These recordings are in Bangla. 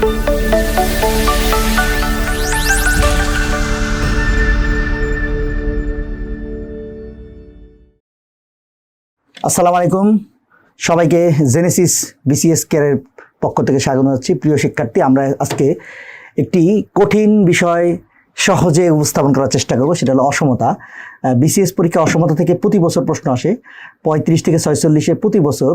আসসালামু আলাইকুম। সবাইকে জেনেসিস বিসিএস কেয়ারের পক্ষ থেকে স্বাগত জানাচ্ছি। প্রিয় শিক্ষার্থী, আমরা আজকে একটি কঠিন বিষয় সহজে উপস্থাপন করার চেষ্টা করব, সেটা হলো অসমতা। বিসিএস পরীক্ষা অসমতা থেকে প্রতি বছর প্রশ্ন আসে। পঁয়ত্রিশ থেকে ছয়চল্লিশে প্রতি বছর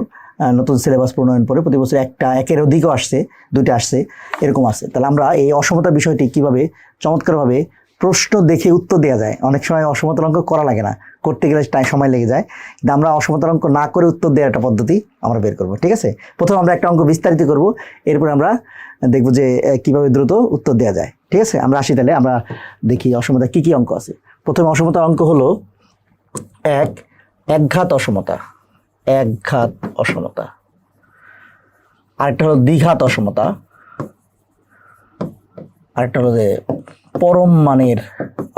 নতুন সিলেবাস প্রণয়ন পরে প্রতি বছর একটা, একের অধিকও আসছে, দুইটা আসছে, এরকম আসছে তাহলে আমরা এই অসমতা বিষয়টি কীভাবে চমৎকারভাবে প্রশ্ন দেখে উত্তর দেওয়া যায়? অনেক সময় অসমতা অঙ্ক করা লাগে না। করতে গেলে টাইম সময় লেগে যায়। কিন্তু আমরা অসমতার অঙ্ক না করে উত্তর দেওয়ার একটা পদ্ধতি আমরা বের করব, ঠিক আছে? প্রথম আমরা একটা অঙ্ক বিস্তারিত করব, এরপর আমরা দেখব যে কীভাবে দ্রুত উত্তর দেওয়া যায়, ঠিক আছে? আমরা আসি তাহলে, আমরা দেখি অসমতা কি কি অঙ্ক আছে। প্রথম অসমতার অঙ্ক হলো এক, একঘাত অসমতা একঘাত অসমতা। আরেকটা হলো দ্বিঘাত অসমতা। আরেকটা হলো যে পরম মানের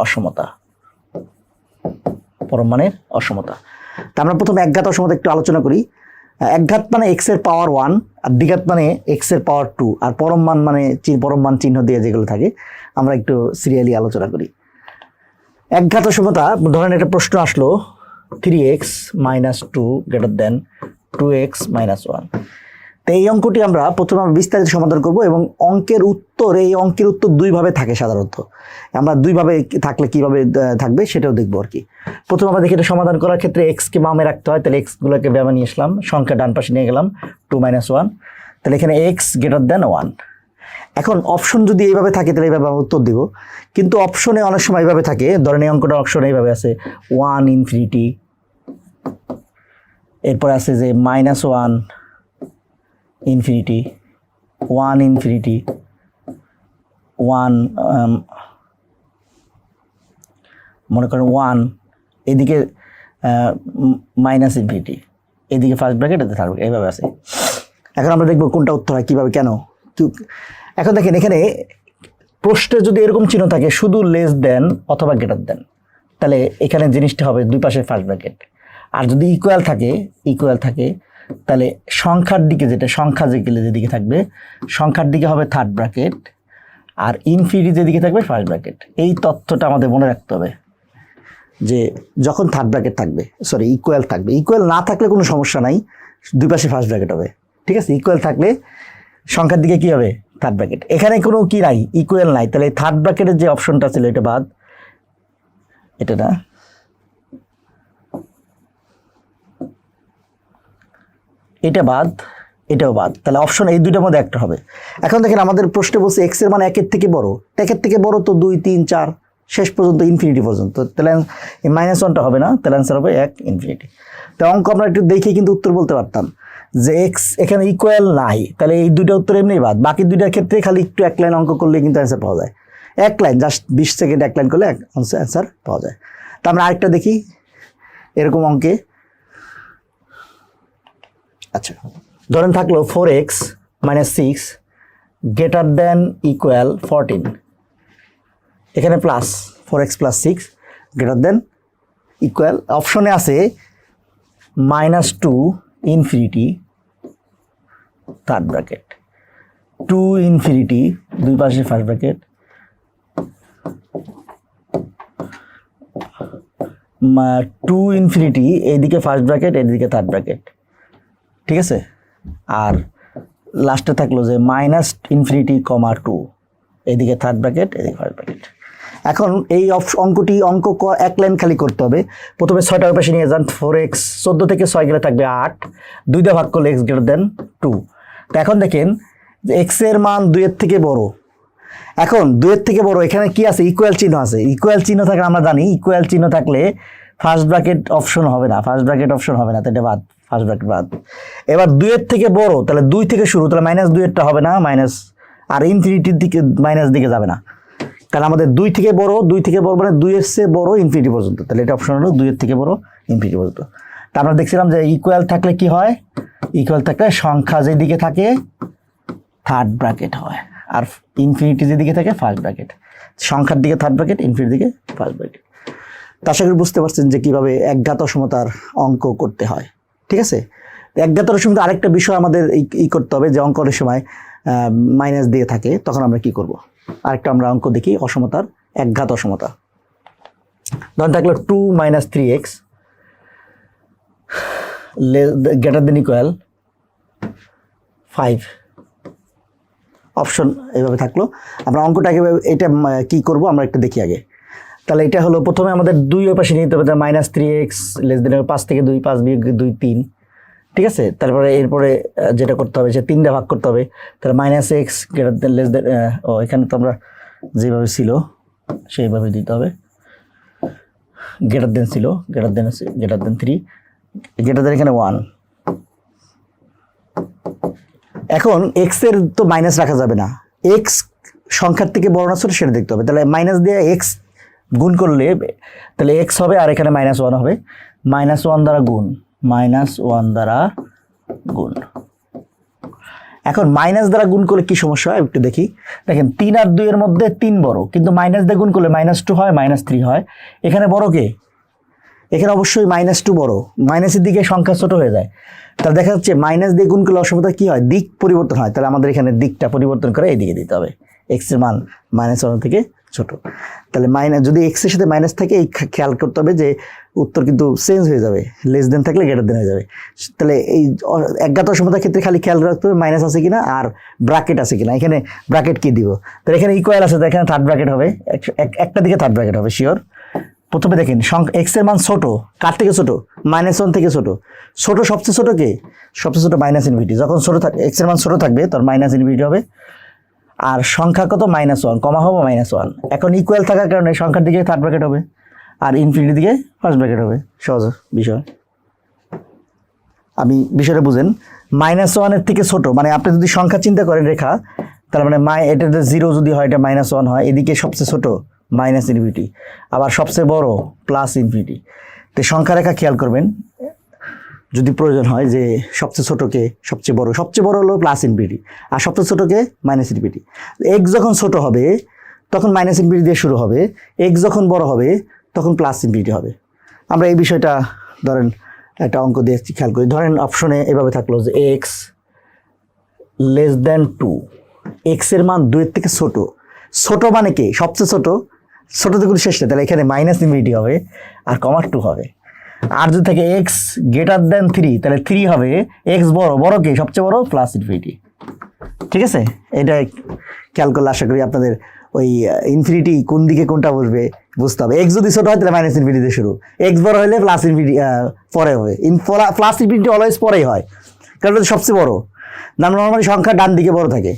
অসমতা। পরম মানের অসমতা। তা আমরা প্রথমে একঘাত অসমতা একটু আলোচনা করি। একঘাত মানে এক্সের পাওয়ার ওয়ান আর দ্বিঘাত মানে এক্সের পাওয়ার টু আর পরম মান মানে পরম মান চিহ্ন দিয়ে যেগুলো থাকে, আমরা একটু সিরিয়ালি আলোচনা করি। একঘাত অসমতা, ধরেন একটা প্রশ্ন আসলো three x minus two greater than two x minus one তো এই অঙ্কটি আমরা প্রথমে আমরা বিস্তারিত সমাধান করব এবং অঙ্কের উত্তর, এই অঙ্কের উত্তর দুইভাবে থাকে সাধারণত। আমরা দুইভাবে থাকলে কীভাবে থাকবে সেটাও দেখব আর কি। প্রথমে দেখি এটা সমাধান করার ক্ষেত্রে এক্সকে বামে রাখতে হয়, তাহলে এক্সগুলোকে ব্যামে নিয়ে আসলাম, সংখ্যা ডান পাশে নিয়ে গেলাম টু মাইনাস ওয়ান তাহলে এখানে এক্স গ্রেটার দেন ওয়ান এখন অপশন যদি এইভাবে থাকে, তাহলে এইভাবে আমরা উত্তর দিব। কিন্তু অপশনে অনেক সময় এইভাবে থাকে, ধরেন এই অঙ্কটা অপশন এইভাবে আছে ওয়ান ইনফিনিটি এরপর আছে যে minus one infinity, one infinity, one মনে করেন ওয়ান, এদিকে মাইনাস ইনফিনিটি, এদিকে ফার্স্ট ব্র্যাকেট এতে থার্ড এইভাবে আছে। এখন আমরা দেখব কোনটা উত্তর হয়, কীভাবে, কেন? এখন দেখেন, এখানে প্রশ্নে যদি এরকম চিহ্ন থাকে, শুধু লেস দেন অথবা গ্রেটার দেন তাহলে এখানে জিনিসটা হবে দুই পাশে ফার্স্ট ব্র্যাকেট আর যদি ইকুয়াল থাকে ইকুয়াল থাকে তাহলে সংখ্যার দিকে যেটা, সংখ্যা যেগুলো যেদিকে থাকবে, সংখ্যার দিকে হবে থার্ড ব্র্যাকেট আর ইনফিনিটি যেদিকে থাকবে ফার্স্ট ব্র্যাকেট এই তথ্যটা আমাদের মনে রাখতে হবে যে যখন থার্ড ব্র্যাকেট থাকবে সরি ইকুয়াল থাকবে। ইকুয়াল না থাকলে কোনো সমস্যা নাই, দুই পাশে ফার্স্ট ব্র্যাকেট হবে। ঠিক আছে? ইকুয়াল থাকলে সংখ্যার দিকে কি হবে? থার্ড ব্র্যাকেট এখানে কোনো কি নাই ইকুয়াল নাই। তাহলে থার্ড ব্র্যাকেটের যে অপশনটা ছিল, এটা বাদ। এটা না? এটা বাদ, এটাও বাদ। তাহলে অপশন এই দুইটার মধ্যে একটা হবে। এখন দেখেন আমাদের প্রশ্নে বলছে এক্সের মানে একের থেকে বড়। একের থেকে বড় তো দুই, তিন, চার, শেষ পর্যন্ত ইনফিনিটি পর্যন্ত। তাহলে মাইনাস ওয়ানটা হবে না, তাহলে অ্যান্সার হবে এক ইনফিনিটি তো অঙ্ক আমরা একটু দেখে কিন্তু উত্তর বলতে পারতাম যে এক্স এখানে ইকুয়াল নাই। তাহলে এই দুইটা উত্তর এমনি বাদ। বাকি দুইটার ক্ষেত্রে খালি একটু এক লাইন অঙ্ক করলে কিন্তু অ্যান্সার পাওয়া যায়। এক লাইন জাস্ট বিশ সেকেন্ড এক লাইন করলে এক অ্যান্সার পাওয়া যায়। তা আমরা আরেকটা দেখি, এরকম অঙ্কে। আচ্ছা ধরেন থাকল four x minus six greater than equal fourteen এখানে plus four x plus six greater than equal অপশনে আছে minus two infinity third bracket to infinity দুই পাশে ফার্স্ট ব্র্যাকেট টু ইনফিনিটি এইদিকে ফার্স্ট ব্র্যাকেট এইদিকে থার্ড ব্র্যাকেট ঠিক আছে? আর লাস্টে থাকল যে মাইনাস ইনফিনিটি কমা টু এদিকে থার্ড ব্র্যাকেট এদিকে ফার্স্ট ব্র্যাকেট এখন এই অঙ্কটি অঙ্ক এক লাইন খালি করতে হবে। প্রথমে ছয়টা পাশে নিয়ে যান ফোর এক্স চোদ্দ থেকে ছয় গেলে থাকবে আট দুইটা ভাগ করলে এক্স গ্রেটার দেন টু তো এখন দেখেন, যে এক্সের মান দুইয়ের থেকে বড়। এখন দুইয়ের থেকে বড়, এখানে কি আছে? ইকুয়াল চিহ্ন আছে। ইকুয়াল চিহ্ন থাকলে আমরা জানি ইকুয়াল চিহ্ন থাকলে ফার্স্ট ব্র্যাকেট অপশন হবে না ফার্স্ট ব্র্যাকেট অপশন হবে না, তো এটা বাদ। ফার্স্ট ব্র্যাকেট বাদ। এবার দুইয়ের থেকে বড়, তাহলে দুই থেকে শুরু, তাহলে মাইনাস দুইয়েরটা হবে না মাইনাস আর ইনফিনিটির দিকে মাইনাস দিকে যাবে না। তাহলে আমাদের দুই থেকে বড়, দুই থেকে বড় মানে দুইয়ের চেয়ে বড় ইনফিনিটি পর্যন্ত। তাহলে এটা অপশন হলো দুইয়ের থেকে বড় ইনফিনিটি পর্যন্ত। তা আমরা দেখছিলাম যে ইকুয়াল থাকলে কি হয়? ইকুয়াল থাকলে সংখ্যা যেদিকে থাকে থার্ড ব্র্যাকেট হয়। আর ইনফিনিটি যেদিকে থাকে ফার্স্ট ব্র্যাকেট সংখ্যার দিকে থার্ড ব্র্যাকেট ইনফিনিটির দিকে ফার্স্ট ব্র্যাকেট তা আশা করি বুঝতে পারছেন যে কীভাবে একঘাত অসমতার অঙ্ক করতে হয়। ঠিক আছে? একঘাত রসমিতে আরেকটা বিষয় আমাদের ই- করতে হবে যে অঙ্কনের সময় মাইনাস দিয়ে থাকে, তখন আমরা কি করব? আরেকটা আমরা অঙ্ক দেখি, অসমতার একঘাত অসমতা। ধরেন থাকল two minus three x greater than equal five option এইভাবে থাকল। আমরা অঙ্কটাকে এভাবে- এটা কি করব? আমরা একটু দেখি আগে। তাহলে এটা হলো প্রথমে আমাদের দুই ওই পাশে নিতে হবে minus three x less than পাঁচ থেকে দুই, পাঁচ বিয়োগ দুই, তিন। ঠিক আছে? তারপরে এরপরে যেটা করতে হবে সে তিনটা ভাগ করতে হবে, তাহলে minus x greater than less than ও, এখানে তো আমরা যেভাবে ছিল, সেইভাবে দিতে হবে। গ্রেটার দেন ছিল greater than greater than three greater than এখানে ওয়ান এখন এক্সের তো মাইনাস রাখা যাবে না। এক্স সংখ্যার থেকে বড় না, ছোট, সেটা দেখতে হবে। তাহলে মাইনাস দিয়ে এক্স গুণ করলে তাহলে এক্স হবে আর এখানে মাইনাস ওয়ান হবে। মাইনাস ওয়ান দ্বারা গুণ মাইনাস ওয়ান দ্বারা গুণ। এখন মাইনাস দ্বারা গুণ করলে কি সমস্যা হয়? একটু দেখি। দেখেন, তিন আর দুইয়ের মধ্যে তিন বড়, কিন্তু মাইনাস দিয়ে গুণ করলে মাইনাস টু হয় মাইনাস থ্রি হয়। এখানে বড় কে? এখানে অবশ্যই মাইনাস টু বড়। মাইনাসের দিকে সংখ্যা ছোট হয়ে যায়। তাহলে দেখা যাচ্ছে মাইনাস দিয়ে গুণ করলে অসমতা কী হয়? দিক পরিবর্তন হয়। তাহলে আমাদের এখানে দিকটা পরিবর্তন করে এইদিকে দিতে হবে। এক্সের মান মাইনাস ওয়ান থেকে ছোট। তাহলে মাইনাস যদি এক্স এক্সের সাথে মাইনাস থাকে, এই খেয়াল করতে হবে যে উত্তর কিন্তু চেঞ্জ হয়ে যাবে। লেস দেন থাকলে গ্রেটার দেন হয়ে যাবে। তাহলে এই একঘাত অসমতার ক্ষেত্রে খালি খেয়াল রাখতে হবে মাইনাস আছে কিনা আর ব্রাকেট আছে কিনা। এখানে ব্রাকেট কি দিব? তাহলে এখানে ইকুয়াল আছে এখানে থার্ড ব্রাকেট হবে। এক- এক- একটা দিকে থার্ড ব্রাকেট হবে শিওর প্রথমে দেখেন এক্সের মান ছোট। কার থেকে ছোট? মাইনাস ওয়ান থেকে ছোট। ছোট সবচেয়ে ছোট কে? সবচেয়ে ছোট মাইনাস ইনভিটি যখন ছোট থাকে এক্সের মান ছোট থাকবে, তোর মাইনাস ইনভিটি হবে। আর সংখ্যা কত? মাইনাস ওয়ান কমা হবে মাইনাস ওয়ান এখন ইকুয়াল থাকার কারণে সংখ্যার দিকে থার্ড ব্র্যাকেট হবে, আর ইনফিনিটির দিকে ফার্স্ট ব্র্যাকেট হবে। সহজ বিষয়। আমি বিষয়টা বুঝেন। মাইনাস ওয়ানের থেকে ছোট মানে আপনি যদি সংখ্যা চিন্তা করেন রেখা, তার মানে মাই এটা জিরো যদি হয়, এটা মাইনাস ওয়ান হয়, এদিকে সবচেয়ে ছোট মাইনাস ইনফিনিটি আবার সবচেয়ে বড় প্লাস ইনফিনিটি তো সংখ্যা রেখা খেয়াল করবেন যদি প্রয়োজন হয় যে সবচেয়ে ছোটোকে সবচেয়ে বড় সবচেয়ে বড় হলো প্লাস ইনফিনিটি আর সবচেয়ে ছোটোকে মাইনাস ইনফিনিটি এক্স যখন ছোট হবে, তখন মাইনাস ইনফিনিটি দিয়ে শুরু হবে এক্স যখন বড় হবে, তখন প্লাস ইনফিনিটি হবে। আমরা এই বিষয়টা ধরেন একটা অঙ্ক দিয়ে খেয়াল করি। ধরেন অপশনে এভাবে থাকল যে এক্স লেস দেন টু এক্সের মান দুইয়ের থেকে ছোট। ছোট মানে কি? সবচেয়ে ছোট ছোট থেকে শেষ নেই। তাহলে এখানে মাইনাস ইনফিনিটি হবে, আর কমার টু হবে। আর যদি থাকে এক্স গ্রেটার দেন থ্রি তাহলে থ্রি হবে এক্স বড় বড় কে? সবচেয়ে বড় প্লাস ইনফিনিটি ঠিক আছে? এটা খেয়াল করলে আশা করি আপনাদের ওই ইনফিনিটি কোন দিকে কোনটা বসবে বুঝতে হবে। এক্স যদি ছোটো হয়, তাহলে মাইনাস ইনফিনিটি দিয়ে শুরু। এক্স বড় হলে প্লাস ইনফিনিটি পরে হবে। ইন প্লাস ইনফিনিটি অলওয়েজ পরেই হয়। কারণ সবচেয়ে বড়। নর্মালি সংখ্যা ডান দিকে বড় থাকে।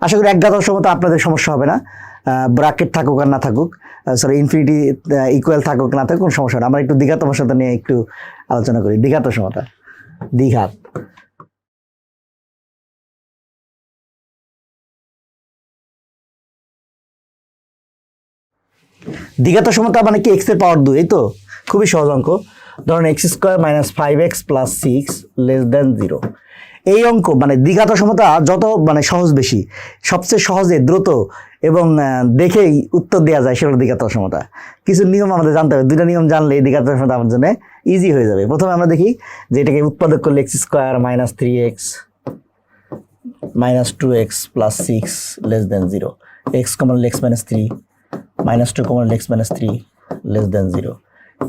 আশা করি এক একঘাত সময় তো আপনাদের সমস্যা হবে না। ব্রাকেট থাকুক আর না থাকুক সরি ইনফিনিটি ইকুয়াল থাকুক না থাকুক, কোনো সমস্যা না। আমরা একটু দ্বিঘাত সমস্যাটা নিয়ে একটু আলোচনা করি। দ্বিঘাত সমতা দ্বিঘাত দ্বিঘাত সমতা মানে কি? এক্সের পাওয়ার দুই, এই তো? খুবই সহজ অঙ্ক। ধরুন x square minus five x plus six less than zero এই অঙ্ক মানে দ্বিঘাত সমতা যত মানে সহজ বেশি, সবচেয়ে সহজে, দ্রুত এবং দেখেই উত্তর দেওয়া যায় সেগুলো দ্বিঘাত সমতা কিছু নিয়ম আমাদের জানতে হবে। দুটা নিয়ম জানলে দ্বিঘাত সমতা আমার জন্য ইজি হয়ে যাবে। প্রথমে আমরা দেখি যে এটাকে উৎপাদক করলে x square minus three x minus two x plus six less than zero x common x minus three minus two common x minus three less than zero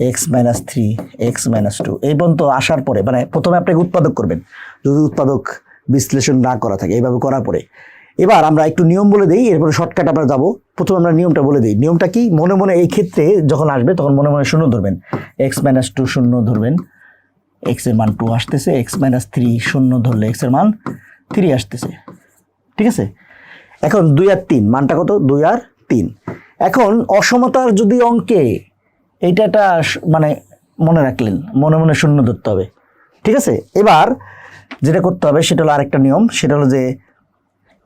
x minus three x minus two এই পর্যন্ত আসার পরে মানে প্রথমে আপনাকে উৎপাদক করবেন। যদি উৎপাদক বিশ্লেষণ না করা থাকে, এইভাবে করার পরে এবার আমরা একটু নিয়ম বলে দিই, এরপরে শর্টকাট আমরা যাব। প্রথমে আমরা নিয়মটা বলে দিই। নিয়মটা কি? মনে মনে এই ক্ষেত্রে যখন আসবে, তখন মনে মনে শূন্য ধরবেন। এক্স মাইনাস টু শূন্য ধরবেন। এক্সের মান টু আসতেছে এক্স মাইনাস থ্রি শূন্য ধরলে এক্সের মান থ্রি আসতেছে। ঠিক আছে? এখন দুই আর তিন, মানটা কত? দুই আর তিন। এখন অসমতার যদি অঙ্কে এইটা একটা মানে মনে রাখলেন, মনে মনে শূন্য ধরতে হবে। ঠিক আছে? এবার যেটা করতে হবে, সেটা হলো আরেকটা নিয়ম, সেটা হলো যে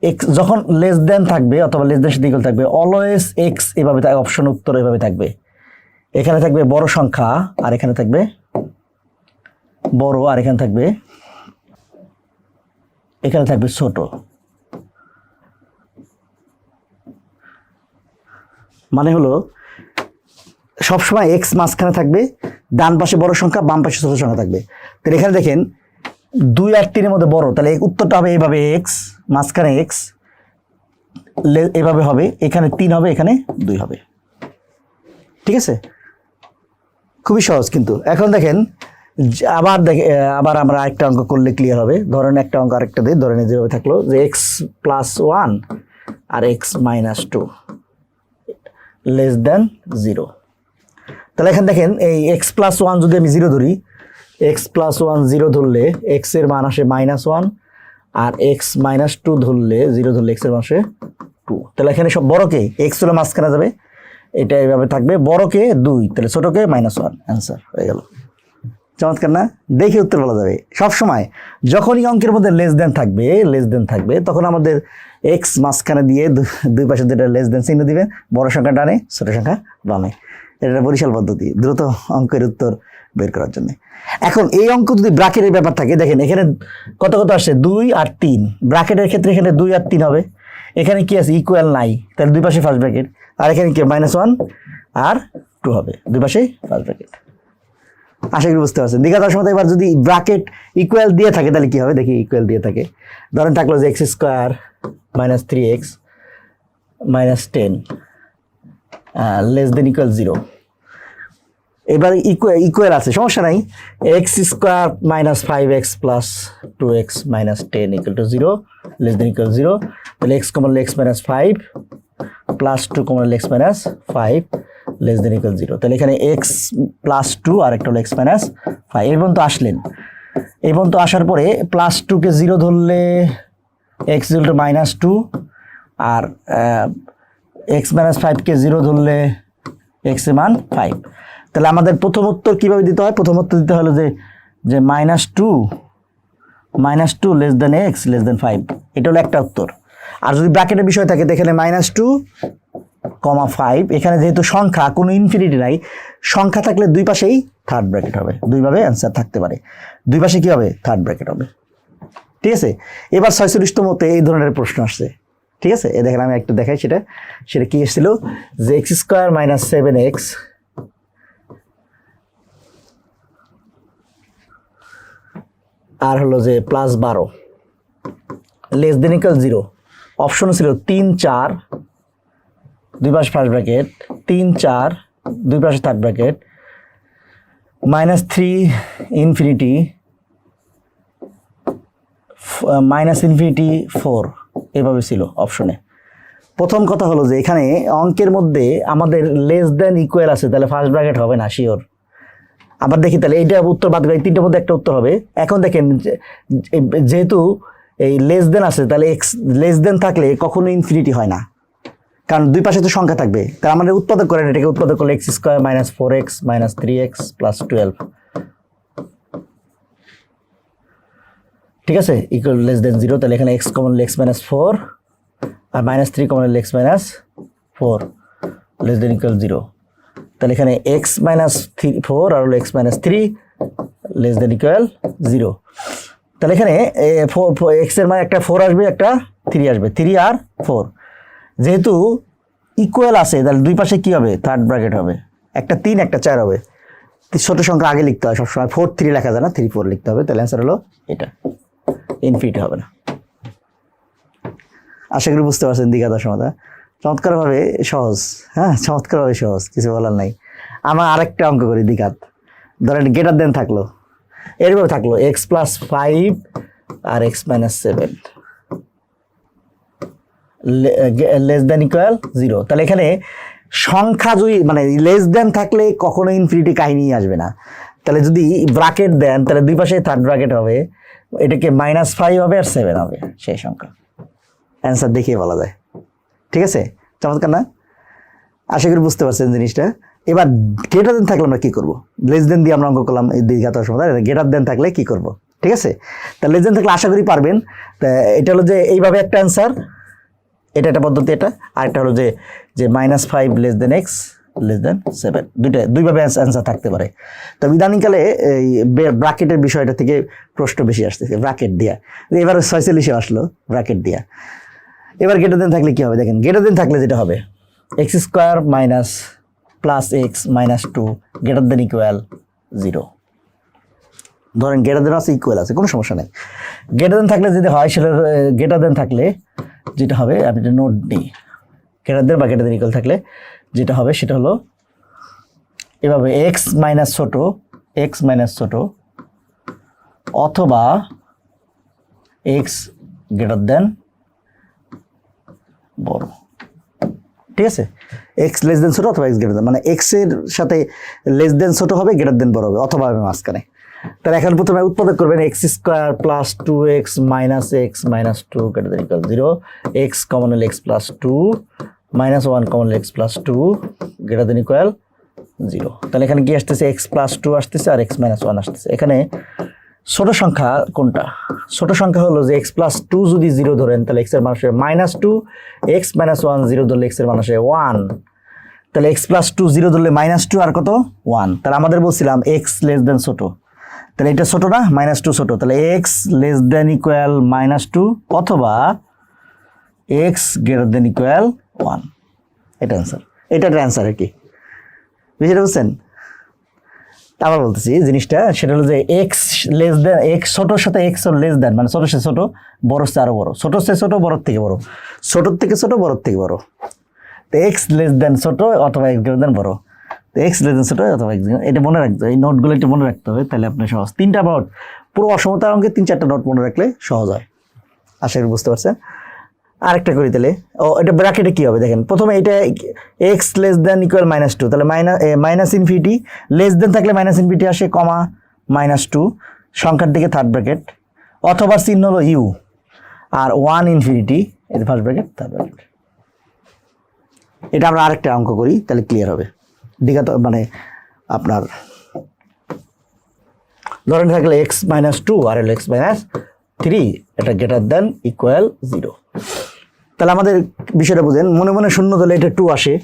এক্স যখন লেস দেন থাকবে অথবা লেস দেন সাথে equal থাকবে অলওয়েজ এক্স এভাবে থাকবে অপশন উত্তর এভাবে থাকবে। এখানে থাকবে বড় সংখ্যা, আর এখানে থাকবে বড়, আর এখানে থাকবে এখানে থাকবে ছোট। মানে হলো, সবসময় এক্স মাঝখানে থাকবে, ডান পাশে বড় সংখ্যা, বাম পাশে ছোট সংখ্যা থাকবে। তো এখানে দেখেন দুই আর তিনের মধ্যে বড়, তাহলে উত্তরটা হবে এইভাবে এক্স মাঝখানে এক্স এভাবে হবে, এখানে তিন হবে, এখানে দুই হবে। ঠিক আছে? খুবই সহজ কিন্তু। এখন দেখেন আবার দেখে আবার আমরা একটা অঙ্ক করলে ক্লিয়ার হবে। ধরেন একটা অঙ্ক আরেকটা দিই ধরেন যেভাবে থাকল, যে এক্স প্লাস ওয়ান আর x minus two less than zero তাহলে এখানে দেখেন, এই এক্স প্লাস ওয়ান যদি আমি জিরো ধরি এক্স প্লাস ওয়ান জিরো ধরলে এক্সের মান আসে মাইনাস ওয়ান আর এক্স মাইনাস টু ধরলে জিরো ধরলে এক্সের মান আসে টু তাহলে এখানে সব বড়কে এক্স হলে মাঝখানে যাবে। এটা এভাবে থাকবে। বড়কে দুই। তাহলে ছোটকে মাইনাস ওয়ান অ্যান্সার হয়ে গেল। চমৎকার না? দেখে উত্তর বলা যাবে। সব সময় যখনই অঙ্কের মধ্যে লেস দেন থাকবে লেস দেন থাকবে, তখন আমাদের এক্স মাঝখানে দিয়ে দুই পাশে দুটা লেস দেন চিহ্ন দিবেন, বড় সংখ্যা ডানে ছোট সংখ্যা বামে। এটা বরিশাল পদ্ধতি, দ্রুত অঙ্কের উত্তর বের করার জন্য। এখন এই অঙ্ক যদি ব্রাকেটের ব্যাপার থাকে, দেখেন এখানে কত কত আসছে? দুই আর তিন। ব্রাকেটের ক্ষেত্রে এখানে দুই আর তিন হবে। এখানে কি আছে? ইকুয়াল নাই। তাহলে দুই পাশে ফার্স্ট ব্র্যাকেট আর এখানে কি? মাইনাস ওয়ান আর টু হবে। দুই পাশে ফার্স্ট ব্র্যাকেট আশা করি বুঝতে পারছেন। দীঘা দশ মতো এবার যদি ব্রাকেট ইকুয়াল দিয়ে থাকে, তাহলে কি হবে? দেখি ইকুয়াল দিয়ে থাকে। ধরেন থাকল যে x square minus three x minus ten less than equal zero এবার ইকুয়াল আছে, সমস্যা নাই। X square minus five x plus two x minus ten equal to zero less than equal zero তাহলে x common x minus five plus two common x minus five less than equal zero তাহলে এখানে এক্স প্লাস টু আর একটা হলো এক্স মাইনাস ফাইভ এই পর্যন্ত আসলেন। এই পর্যন্ত আসার পরে প্লাস টুকে জিরো ধরলে এক্স টু মাইনাস টু আর এক্স মাইনাস ফাইভকে জিরো ধরলে এক্স মান ফাইভ তাহলে আমাদের প্রথম উত্তর কীভাবে দিতে হয়? প্রথম উত্তর দিতে হলো যে যে minus two minus two less than x less than five এটা হলো একটা উত্তর। আর যদি ব্র্যাকেটের বিষয় থাকে এখানে মাইনাস টু কমা ফাইভ এখানে যেহেতু সংখ্যা, কোনো ইনফিনিটি নাই, সংখ্যা থাকলে দুই পাশেই থার্ড ব্র্যাকেট হবে। দুইভাবে অ্যান্সার থাকতে পারে। দুই পাশে কী হবে? থার্ড ব্র্যাকেট হবে। ঠিক আছে? এবার ছয়চল্লিশতমতে এই ধরনের প্রশ্ন আসছে। ঠিক আছে? এ দেখেন, আমি একটা দেখাই সেটা। সেটা কি এসেছিল? যে x square minus seven x আর হলো যে প্লাস বারো। Less than equal zero option ছিল তিন চার, দুই পাশে ফার্স্ট ব্র্যাকেট তিন চার, দুই পাশে third bracket minus three infinity minus infinity four এভাবে ছিল অপশনে প্রথম কথা হলো যে এখানে অঙ্কের মধ্যে আমাদের লেস দেন ইকুয়াল আছে, তাহলে ফার্স্ট ব্র্যাকেট হবে না শিওর আবার দেখি তাহলে এইটা উত্তর বাদ করে এই তিনটের মধ্যে একটা উত্তর হবে। এখন দেখেন যেহেতু এই লেস দেন আছে, তাহলে এক্স লেস দেন থাকলে কখনো ইনফিনিটি হয় না। কারণ দুই পাশে তো সংখ্যা থাকবে। তার আমাদের উৎপাদক করেন এটাকে উৎপাদক করলে x square minus four x minus three x plus twelve ঠিক আছে? ইকুয়াল লেস দেন জিরো তাহলে এখানে x common x minus four আর minus three common x minus four less than equal zero তাহলে এখানে এক্স মাইনাস থ্রি ফোর আর হলো x minus three less than equal zero তাহলে এখানে এক্সের মানে একটা ফোর আসবে, একটা থ্রি আসবে থ্রি আর ফোর যেহেতু ইকুয়াল আছে, তাহলে দুই পাশে কী হবে? থার্ড ব্র্যাকেট হবে। একটা তিন, একটা চার হবে। ছোট সংখ্যা আগে লিখতে হয় সবসময়। ফোর থ্রি লেখা যায় না থ্রি ফোর লিখতে হবে। তাহলে অ্যান্সার হলো এটা। ইনফিনিটি হবে না। আশা করি বুঝতে পারছেন দীঘা দশমতা চমৎকারভাবে সহজ হ্যাঁ? চমৎকারভাবে সহজ, কিছু বলার নাই। আমার আরেকটা অঙ্ক করি দীঘাত ধরেন গেটার দেন থাকল। এরভাবে থাকল এক্স প্লাস ফাইভ আর x minus seven less than equal zero তাহলে এখানে সংখ্যা যদি মানে লেস দেন থাকলে কখনো ইনফিনিটি কাহিনী আসবে না। তাহলে যদি ব্রাকেট দেন, তাহলে দুই পাশে থার্ড ব্রাকেট হবে। এটাকে মাইনাস ফাইভ হবে আর সেভেন হবে সেই সংখ্যা। অ্যান্সার দেখিয়ে বলা যায়। ঠিক আছে? চমৎকার না? আশা করি বুঝতে পারছেন জিনিসটা। এবার গেটার দেন থাকলে আমরা কী করব? লেস দেন দিয়ে আমরা অঙ্ক করলাম এই দীঘাত সময় গেটার দেন থাকলে কী করব? ঠিক আছে? তা লেস দেন থাকলে আশা করি পারবেন। তা এটা হলো যে এইভাবে একটা অ্যান্সার এটা একটা পদ্ধতি এটা। আর একটা হলো যে যে minus five less than x less than seven দুইটা দুইভাবে অ্যান্সার থাকতে পারে। তবে ইদানিংকালে এই ব্রাকেটের বিষয়টা থেকে প্রশ্ন বেশি আসতেছে ব্রাকেট দিয়া। এবার ছয়চল্লিশে আসলো ব্রাকেট দিয়া। এবার গেটার দেন থাকলে কী হবে? দেখেন গেটার দেন থাকলে যেটা হবে? X square minus plus x minus two greater than equal zero ধরেন গ্রেটার দেন আছে ইকুয়াল আছে, কোনো সমস্যা নেই। গেটার দেন থাকলে যেটা হয়, সেটা গেটার দেন থাকলে যেটা হবে, আমি একটা নোট নিই। গেটার দেন বা গ্রেটার দেন ইকুয়াল থাকলে যেটা হবে সেটা হলো এভাবে এক্স মাইনাস ছোটো এক্স মাইনাস ছোটো অথবা এক্স গ্রেটার দেন বড়। ঠিক আছে? এক্স লেস দেন ছোটো অথবা এক্স গ্রেটার দেন মানে এক্সের সাথে লেস দেন ছোটো হবে গ্রেটার দেন বড় হবে, অথবা হবে মাঝখানে। তাহলে এখন প্রথমে উৎপাদক করবেন x square plus two x minus x minus two greater than equal zero x common x plus two minus one common x plus two greater than equal zero তাহলে এখানে কি আসতেছে? এক্স প্লাস টু আসতেছে আর এক্স মাইনাস ওয়ান আসতেছে। এখানে ছোট সংখ্যা কোনটা? ছোট সংখ্যা হলো যে এক্স প্লাস টু যদি জিরো ধরেন, তাহলে এক্সের মানুষের minus two, x minus one zero ধরলে এক্সের মানুষের ওয়ান। তাহলে এক্স প্লাস টু জিরো ধরলে মাইনাস টু আর কত? ওয়ান। তাহলে আমাদের বলছিলাম এক্স লেস দেন ছোট। তাহলে এটা ছোট না? মাইনাস টু ছোট। তাহলে x less than equal minus two অথবা x greater than equal one. এটা অ্যান্সার এটা অ্যান্সার আর কি? বুঝতে পারছেন আবার বলতেছি জিনিসটা, সেটা হলো যে এক্স লেস দেন এক্স ছোটোর সাথে এক্স লেস দেন মানে ছোটো সাথে ছোটো, বড়োর চেয়ে আরও বড়ো। ছোটোর চেয়ে ছোটো, বড়োর থেকে বড়ো। ছোটোর থেকে ছোটো, বড়োর থেকে বড়ো। তো এক্স লেস দেন ছোটো অথবা এক্স দেন বড়ো। তো এক্স লেস দেন ছোটো অথবা এক্স এটা মনে রাখতে হবে, এই নোটগুলো একটু মনে রাখতে হবে, তাহলে আপনার সহজ। তিনটা নোট পুরো অসমতার অঙ্কে তিন চারটা নোট মনে রাখলে সহজ হয়। আশা করি বুঝতে পারছেন? আরেকটা করি তাহলে ও, এটা ব্র্যাকেটে কী হবে দেখেন? প্রথমে এটা x less than equal minus two তাহলে minus minus infinity less than থাকলে মাইনাস ইনফিনিটি আসে কমা মাইনাস টু সংখ্যার দিকে থার্ড ব্র্যাকেট অথবা চিহ্ন হলো ইউ আর ওয়ান ইনফিনিটি এটা ফার্স্ট ব্র্যাকেট থার্ড ব্র্যাকেট এটা আমরা আরেকটা অঙ্ক করি, তাহলে ক্লিয়ার হবে। দীঘা মানে আপনার ধরেন থাকলে এক্স মাইনাস টু আর এল এক্স মাইনাস থ্রি, এটা গ্রেটার দেন ইকুয়াল জিরো তাহলে আমাদের বিষয়টা বুঝেন, মনে মনে শূন্য দিলে এটা টু আসে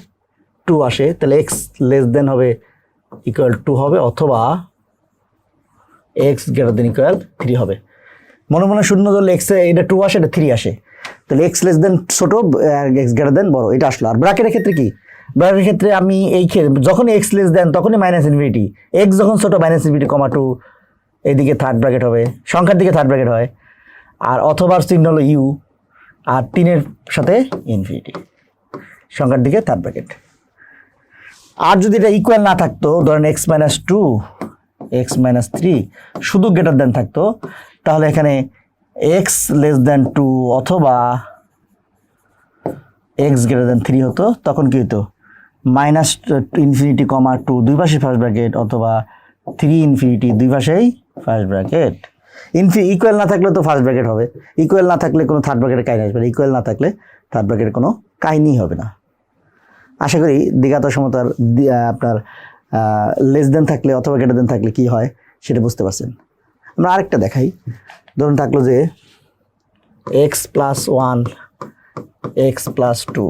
টু আসে, তাহলে এক্স লেস দেন হবে ইকুয়াল টু হবে, অথবা x greater than equal three হবে। মনে মনে শূন্য ধরলে এক্স এটা টু আসে, এটা থ্রি আসে। তাহলে এক্স লেস দেন ছোটো এক্স গ্রেটার দেন বড়, এটা আসলো। আর ব্র্যাকেটের ক্ষেত্রে কি? ব্র্যাকেটের ক্ষেত্রে আমি এই যখনই এক্স লেস দেন তখনই মাইনাস ইনফিনিটি এক্স যখন ছোটো মাইনাস ইনফিনিটি কমা টু এইদিকে থার্ড ব্র্যাকেট হবে, সংখ্যার দিকে থার্ড ব্র্যাকেট হয়। আর অথবা চিহ্ন হলো ইউ, আর তিনের সাথে ইনফিনিটি। সংখ্যার দিকে থার্ড ব্র্যাকেট আর যদি এটা ইকুয়াল না থাকতো, ধরেন x minus two x minus three শুধু গ্রেটার দেন থাকতো, তাহলে এখানে এক্স লেস দেন টু অথবা এক্স গ্রেটার দেন থ্রি হতো, তখন কী হতো মাইনাস ইনফিনিটি কমা টু দুই পাশে ফার্স্ট ব্র্যাকেট অথবা থ্রি ইনফিনিটি দুই পাশেই ফার্স্ট ব্র্যাকেট ইনফি ইকুয়াল না থাকলে তো ফার্স্ট ব্র্যাকেট হবে। ইকুয়াল না থাকলে কোনো থার্ড ব্র্যাকেটের কাহিনী আসবে না। ইকুয়াল না থাকলে থার্ড ব্র্যাকেটের কোনো কাহিনী হবে না। আশা করি দ্বিঘাত সমতার আপনার লেস দেন থাকলে অথবা গ্রেটার দেন থাকলে কি হয় সেটা বুঝতে পারছেন। আমরা আরেকটা দেখাই। ধরুন থাকল যে x plus one x plus two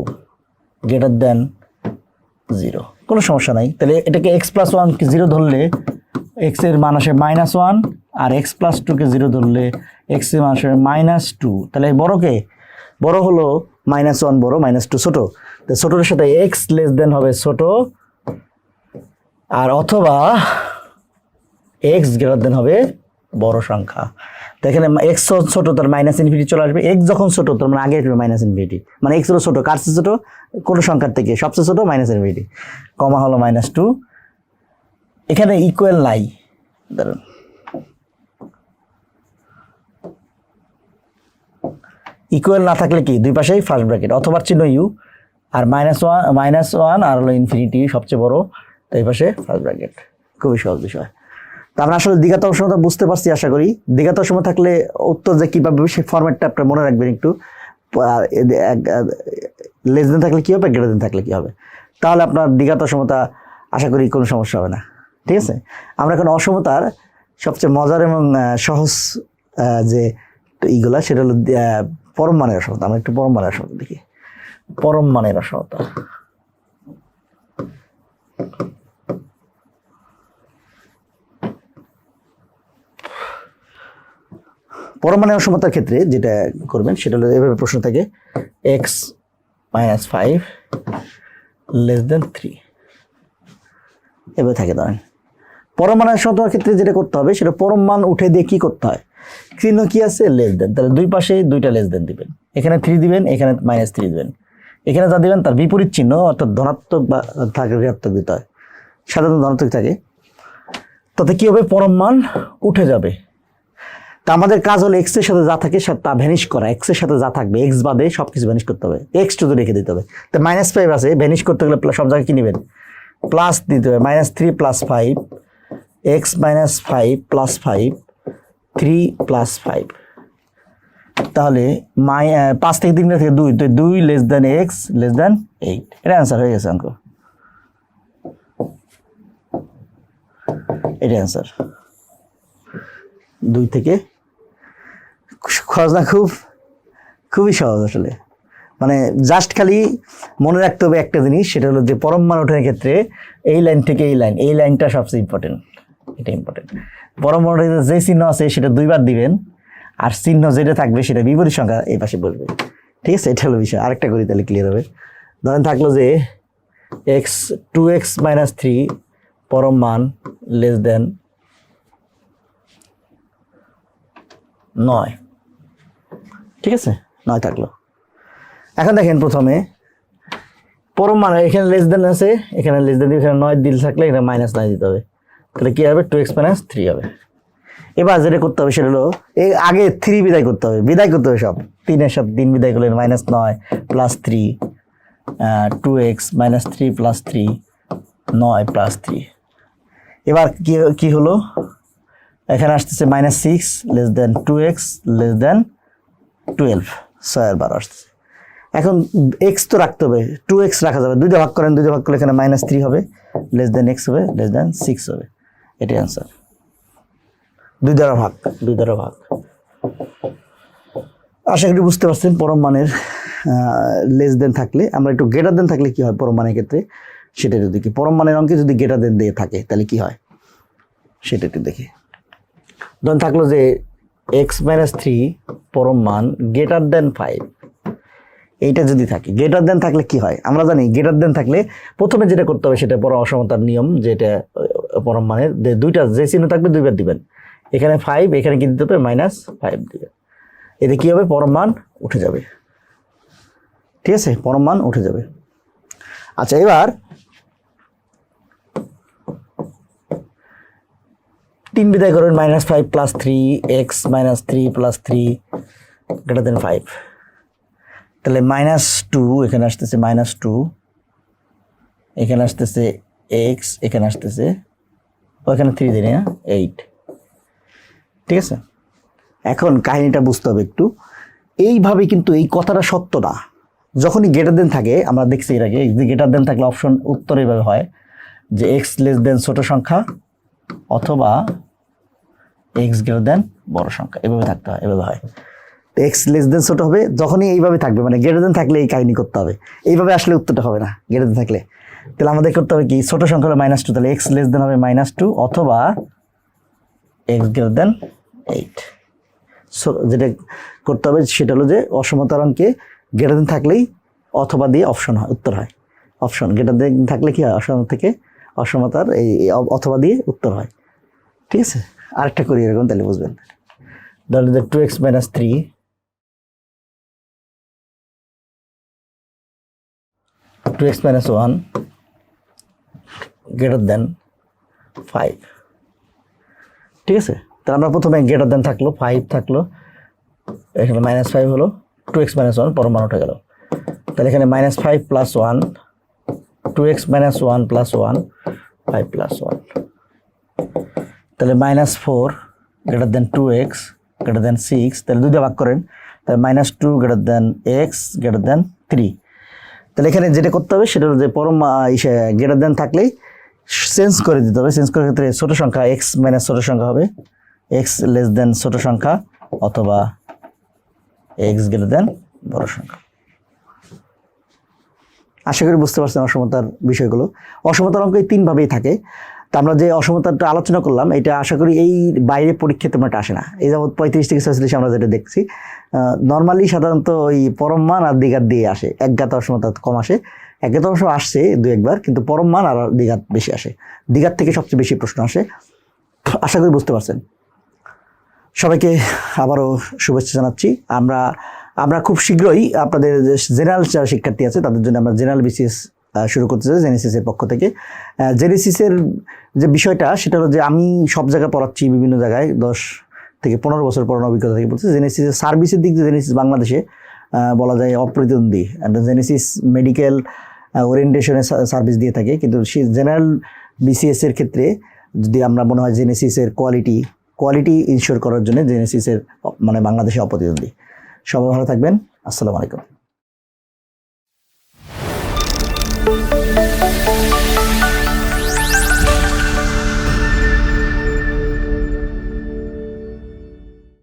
greater than zero কোনো সমস্যা নাই। তাহলে এটাকে এক্স প্লাস ওয়ান জিরো ধরলে এক্সের মান আসে মাইনাস ওয়ান আর এক্স প্লাস টুকে জিরো ধরলে এক্সের মান আসে মাইনাস টু তাহলে বড়কে বড় হলো মাইনাস ওয়ান বড় মাইনাস টু ছোটো। তো ছোটোর সাথে এক্স লেস দেন হবে ছোটো। আর অথবা এক্স গ্রেটার দেন হবে বড় সংখ্যা। তো এখানে এক্স ছোট, তার মাইনাস ইনফিনিটি চলে আসবে। এক্স যখন ছোট, তার মানে আগে আসবে মাইনাস ইনফিনিটি মানে এক্স হলো ছোট, কার চেয়ে ছোট? কোনো সংখ্যার থেকে? সবচেয়ে ছোট মাইনাস ইনফিনিটি কমা হলো মাইনাস টু এখানে ইকুয়াল নাই। ধরুন ইকুয়াল না থাকলে কি? দুই পাশেই ফার্স্ট ব্র্যাকেট অথবা চিহ্ন ইউ আর মাইনাস ওয়ান মাইনাস ওয়ান আর হলো ইনফিনিটি সবচেয়ে বড়, তো এই পাশে ফার্স্ট ব্র্যাকেট খুবই সহজ বিষয়। তো আমরা আসলে দীঘাত অসমতা বুঝতে পারছি, আশা করি। দীঘাত অসময় থাকলে উত্তর যে কীভাবে সেই ফর্ম্যাটটা আপনার মনে রাখবেন একটু। লেস দেন থাকলে কী হবে গ্রেটার দেন থাকলে কী হবে? তাহলে আপনার দীঘাত অসমতা, আশা করি কোনো সমস্যা হবে না। ঠিক আছে? আমরা এখন অসমতার সবচেয়ে মজার এবং সহজ যে ইগুলা সেটা হলো পরম মানের অসমতা আমরা একটু পরম মানের অসমতা দেখি। পরম মানের অসমতা পরমাণু অসমতার ক্ষেত্রে যেটা করবেন, সেটা হলো এভাবে প্রশ্ন থাকে x minus five less than three এভাবে থাকে ধরেন। পরমাণু সমতার ক্ষেত্রে যেটা করতে হবে, সেটা পরম মান উঠে দিয়ে কী করতে হয়? চিহ্ন কি আছে? লেস দেন তাহলে দুই পাশে দুইটা লেস দেন দিবেন। এখানে থ্রি দিবেন, এখানে মাইনাস থ্রি দিবেন। এখানে যা দিবেন তার বিপরীত চিহ্ন, অর্থাৎ ধনাত্মক বা থাকে ঋণাত্মক দিতে হয় সাধারণত ধনাত্মক থাকে। তাতে কি হবে? পরম মান উঠে যাবে। তা আমাদের কাজ হলো এক্সের সাথে যা থাকে তা ভ্যানিশ করা। এক্সের সাথে যা থাকবে এক্স বাদে সব কিছু ভ্যানিশ করতে হবে। এক্স শুধু রেখে দিতে হবে। তো মাইনাস ফাইভ আছে ভ্যানিশ করতে গেলে সব জায়গায় কি নেবেন? প্লাস দিতে হবে। Minus three plus five x minus five plus five three plus five তাহলে মাই পাঁচ থেকে তিন থেকে দুই, তো দুই less than x less than eight এটা অ্যান্সার হয়ে গেছে অঙ্ক এটা অ্যান্সার দুই থেকে খরচ না খুব, খুবই সহজ আসলে। মানে জাস্ট খালি মনে রাখতে হবে একটা জিনিস, সেটা হলো যে পরম মান ওঠানোর ক্ষেত্রে এই লাইন থেকে এই লাইন এই লাইনটা সবচেয়ে ইম্পর্টেন্ট এটা ইম্পর্টেন্ট মান ওঠানোর যে চিহ্ন আছে সেটা দুইবার দিবেন, আর চিহ্ন যেটা থাকবে সেটা বিপরীত সংখ্যা এই পাশে বলবে ঠিক আছে, এটা হলো বিষয়। আরেকটা করি তাহলে ক্লিয়ার হবে। ধরেন থাকল যে x two x minus three পরম মান লেস দেন নয়। ঠিক আছে? নয় থাকল। এখন দেখেন প্রথমে পরম মান এখানে লেস দেন আছে, এখানে লেস দেন এখানে নয় দিল থাকলে এখানে মাইনাস নয় দিতে হবে। তাহলে কী হবে? টু এক্স মাইনাস থ্রি হবে। এবার যেটা করতে হবে সেটা হলো এই আগে থ্রি বিদায় করতে হবে। বিদায় করতে হবে সব। তিনের সব তিন বিদায় করলেন মাইনাস নয় plus three two x minus three plus three নয় প্লাস থ্রি এবার কি কি হলো? এখানে আসতেছে minus six less than two x less than twelve ছয় আর বারো আসতেছে। এখন এক্স তো রাখতে হবে। টু এক্স রাখা যাবে। দুইটা ভাগ করেন, দুইটা ভাগ করলে এখানে মাইনাস থ্রি হবে। লেস দেন এক্স হবে লেস দেন সিক্স হবে। এটাই অ্যান্সার দুই দ্বারা ভাগ। দুই দ্বারা ভাগ। আশা করি বুঝতে পারছেন পরম মানের লেস দেন থাকলে। আমরা একটু গেটার দেন থাকলে কি হয় পরম মানের ক্ষেত্রে? সেটা একটু দেখি। পরম মানের অঙ্কে যদি গেটার দেন দিয়ে থাকে তাহলে কি হয়? সেটা একটু দেখি। ধরুন থাকল যে এক্স মাইনাস থ্রি পরম মান গেটার দেন ফাইভ এইটা যদি থাকে গেটার দেন থাকলে কি হয়? আমরা জানি গেটার দেন থাকলে প্রথমে যেটা করতে হবে সেটা পরম অসমতার নিয়ম যেটা পরম মানের দুইটা যে চিহ্ন থাকবে দুইবার দিবেন। এখানে ফাইভ এখানে কি দিতে হবে? মাইনাস ফাইভ দিবেন এতে কী হবে? পরম মান উঠে যাবে। ঠিক আছে? পরম মান উঠে যাবে। আচ্ছা এবার তিন বিদায় করবেন। Minus five plus three x minus three plus three greater than five তাহলে মাইনাস টু এখানে আসতেছে মাইনাস টু এখানে আসতেছে এক্স এখানে আসতেছে ওখানে থ্রি দিনে এইট ঠিক আছে? এখন কাহিনীটা বুঝতে হবে একটু। এইভাবে কিন্তু এই কথাটা সত্য না। যখনই গেটার দেন থাকে, আমরা দেখছি এর আগে গেটার দেন থাকলে অপশন উত্তর এইভাবে হয় যে এক্স লেস দেন ছোট সংখ্যা অথবা এক্স গ্রেটার দেন বড় সংখ্যা। এভাবে থাকতে হয়, এভাবে হয়। এক্স লেস দেন ছোট হবে, যখনই এইভাবে থাকবে মানে গ্রেটার দেন থাকলে এই কাহিনী করতে হবে। এইভাবে আসলে উত্তরটা হবে না গ্রেটার দেন থাকলে। তাহলে আমাদের করতে হবে কি, ছোট সংখ্যা হলো মাইনাস টু তাহলে এক্স লেস দেন হবে মাইনাস টু অথবা এক্স গ্রেটার দেন এইট যেটা করতে হবে সেটা হলো যে অসমতার অঙ্কে গ্রেটার দেন থাকলেই অথবা দিয়ে অপশন হয়, উত্তর হয়। অপশন গ্রেটার দেন থাকলে কি হয় অসম থেকে অসমতার এই অথবা দিয়ে উত্তর হয়। ঠিক আছে? আরেকটা করি এরকম, তাহলে বুঝবেন। যে two x minus three two x minus one greater than five ঠিক আছে? তাহলে আমরা প্রথমে গ্রেটার দেন থাকল ফাইভ থাকল। এখানে মাইনাস ফাইভ হলো টু এক্স মাইনাস ওয়ান পরমাণু উঠে গেল। তাহলে এখানে minus five plus one two x minus one plus one five plus one তাহলে minus four greater than two x greater than six তাহলে দুইটা ভাগ করেন। তাহলে minus two greater than x greater than three তাহলে এখানে যেটা করতে হবে সেটা যে পরম গ্রেটার দেন থাকলেই চেঞ্জ করে দিতে হবে। চেঞ্জ করার ক্ষেত্রে ছোটো সংখ্যা এক্স মাইনাস ছোটো সংখ্যা হবে। এক্স লেস দেন ছোটো সংখ্যা অথবা এক্স গ্রেটার দেন বড় সংখ্যা। আশা করি বুঝতে পারছেন অসমতার বিষয়গুলো। অসমতার অঙ্ক এই তিনভাবেই থাকে। তা আমরা যে অসমতাটা আলোচনা করলাম, এটা আশা করি এই বাইরে পরীক্ষাতে তেমন একটা আসে না। এই যাবৎ পঁয়ত্রিশ থেকে ছয়চল্লিশ আমরা যেটা দেখছি নর্মালি সাধারণত ওই পরম মান আর দিঘার দিয়ে আসে। একগাত অসমতা কম আসে, একে তো অবশ্য আসছে দু একবার, কিন্তু পরম মান আর দীঘাত বেশি আসে। দীঘার থেকে সবচেয়ে বেশি প্রশ্ন আসে। আশা করি বুঝতে পারছেন। সবাইকে আবারও শুভেচ্ছা জানাচ্ছি। আমরা আমরা খুব শীঘ্রই আপনাদের জেনারেল যারা শিক্ষার্থী আছে, তাদের জন্য আমরা জেনারেল বিসিএস শুরু করতে চাই জেনেসিসের পক্ষ থেকে। জেনেসিসের যে বিষয়টা, সেটা হলো যে আমি সব জায়গায় পড়াচ্ছি, বিভিন্ন জায়গায়, দশ থেকে পনেরো বছর পড়ানোর অভিজ্ঞতা থেকে বলছি জেনেসিসের সার্ভিসের দিক দিয়ে জেনেসিস বাংলাদেশে বলা যায় অপ্রতিদ্বন্দ্বী। জেনেসিস মেডিকেল ওরিয়েন্টেশনের সার্ভিস দিয়ে থাকে। কিন্তু সে জেনারেল বিসিএস এর ক্ষেত্রে যদি আমরা মনে হয় জেনেসিসের কোয়ালিটি কোয়ালিটি ইনশিওর করার জন্য জেনেসিসের মানে বাংলাদেশে অপ্রতিদ্বন্দ্বী। সবাই ভালো থাকবেন। আসসালামু আলাইকুম।